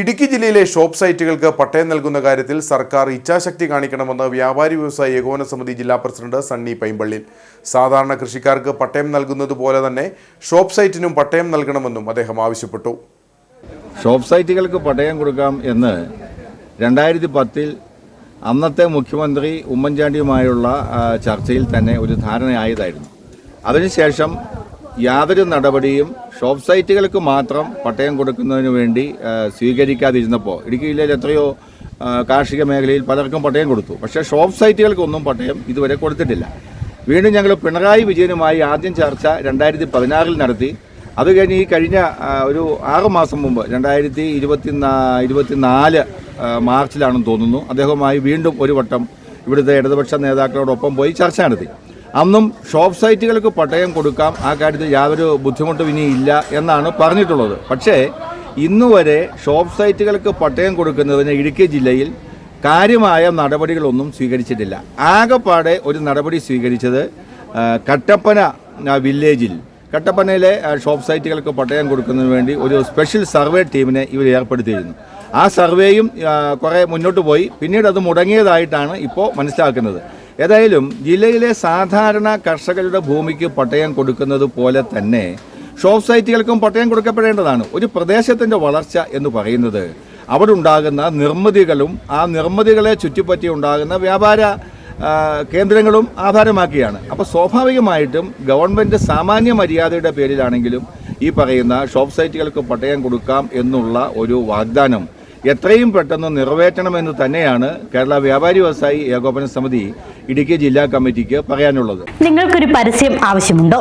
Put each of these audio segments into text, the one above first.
ഇടുക്കി ജില്ലയിലെ ഷോപ്പ് സൈറ്റുകൾക്ക് പട്ടയം നൽകുന്ന കാര്യത്തിൽ സർക്കാർ ഇച്ഛാശക്തി കാണിക്കണമെന്ന് വ്യാപാരി വ്യവസായ ഏകോപന സമിതി ജില്ലാ പ്രസിഡന്റ് സണ്ണി പൈമ്പള്ളിൽ. സാധാരണ കൃഷിക്കാർക്ക് പട്ടയം നൽകുന്നത് പോലെ തന്നെ ഷോപ്പ് സൈറ്റിനും പട്ടയം നൽകണമെന്നും അദ്ദേഹം ആവശ്യപ്പെട്ടു. ഷോപ്പ് സൈറ്റുകൾക്ക് പട്ടയം കൊടുക്കാം എന്ന് രണ്ടായിരത്തി പത്തിൽ അന്നത്തെ മുഖ്യമന്ത്രി ഉമ്മൻചാണ്ടിയുമായുള്ള ചർച്ചയിൽ തന്നെ ഒരു ധാരണയായതായിരുന്നു. അതിനുശേഷം യാതൊരു നടപടിയും ഷോപ്പ് സൈറ്റുകൾക്ക് മാത്രം പട്ടയം കൊടുക്കുന്നതിന് വേണ്ടി സ്വീകരിക്കാതിരുന്നപ്പോൾ ഇടുക്കി ജില്ലയിൽ എത്രയോ കാർഷിക മേഖലയിൽ പലർക്കും പട്ടയം കൊടുത്തു. പക്ഷേ ഷോപ്പ് സൈറ്റുകൾക്കൊന്നും പട്ടയം ഇതുവരെ കൊടുത്തിട്ടില്ല. വീണ്ടും ഞങ്ങൾ പിണറായി വിജയനുമായി ആദ്യം ചർച്ച രണ്ടായിരത്തി പതിനാറിൽ നടത്തി. അത് കഴിഞ്ഞ് ഈ കഴിഞ്ഞ ഒരു ആറ് മാസം മുമ്പ് രണ്ടായിരത്തി ഇരുപത്തി ഇരുപത്തിനാല് മാർച്ചിലാണെന്ന് തോന്നുന്നു അദ്ദേഹവുമായി വീണ്ടും ഒരു വട്ടം ഇവിടുത്തെ ഇടതുപക്ഷ നേതാക്കളോടൊപ്പം പോയി ചർച്ച നടത്തി. അന്നും ഷോപ്പ് സൈറ്റുകൾക്ക് പട്ടയം കൊടുക്കാം. ആ കാര്യത്തിൽ യാതൊരു ബുദ്ധിമുട്ടും ഇനി ഇല്ല എന്നാണ് പറഞ്ഞിട്ടുള്ളത്. പക്ഷേ ഇന്നുവരെ ഷോപ്പ് സൈറ്റുകൾക്ക് പട്ടയം കൊടുക്കുന്നതിന് ഇടുക്കി ജില്ലയിൽ കാര്യമായ നടപടികളൊന്നും സ്വീകരിച്ചിട്ടില്ല. ആകെപ്പാടെ ഒരു നടപടി സ്വീകരിച്ചത് കട്ടപ്പന വില്ലേജിൽ കട്ടപ്പനയിലെ ഷോപ്പ് സൈറ്റുകൾക്ക് പട്ടയം കൊടുക്കുന്നതിന് വേണ്ടി ഒരു സ്പെഷ്യൽ സർവേ ടീമിനെ ഇവർ ഏർപ്പെടുത്തിയിരുന്നു. ആ സർവേയും കുറേ മുന്നോട്ട് പോയി. പിന്നീട് അത് മുടങ്ങിയതായിട്ടാണ് ഇപ്പോൾ മനസ്സിലാക്കുന്നത്. ഏതായാലും ജില്ലയിലെ സാധാരണ കർഷകരുടെ ഭൂമിക്ക് പട്ടയം കൊടുക്കുന്നത് പോലെ തന്നെ ഷോപ്പ് സൈറ്റുകൾക്കും പട്ടയം കൊടുക്കപ്പെടേണ്ടതാണ്. ഒരു പ്രദേശത്തിന്റെ വളർച്ച എന്ന് പറയുന്നത് അവിടെ ഉണ്ടാകുന്ന നിർമ്മിതികളും ആ നിർമ്മിതികളെ ചുറ്റിപ്പറ്റി ഉണ്ടാകുന്ന വ്യാപാര കേന്ദ്രങ്ങളും ആധാരമാക്കിയാണ്. അപ്പോൾ സ്വാഭാവികമായിട്ടും ഗവൺമെന്റ് സാമാന്യ മര്യാദയുടെ പേരിലാണെങ്കിലും ഈ പറയുന്ന ഷോപ്പ് സൈറ്റുകൾക്ക് പട്ടയം കൊടുക്കാം എന്നുള്ള ഒരു വാഗ്ദാനം എത്രയും പെട്ടെന്ന് നിറവേറ്റണമെന്ന് തന്നെയാണ് കേരള വ്യാപാരി വ്യവസായി ഏകോപന സമിതി ഇടുക്കി ജില്ലാ കമ്മിറ്റിക്ക് പറയാനുള്ളത്. നിങ്ങൾക്കൊരു പരസ്യം ആവശ്യമുണ്ടോ?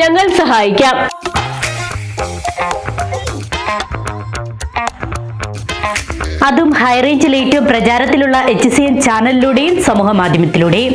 ഞങ്ങൾ സഹായിക്കാം. അതും ഹൈറേഞ്ചിൽ ഏറ്റവും പ്രചാരത്തിലുള്ള എച്ച് സി എൻ ചാനലിലൂടെയും സമൂഹ മാധ്യമത്തിലൂടെയും.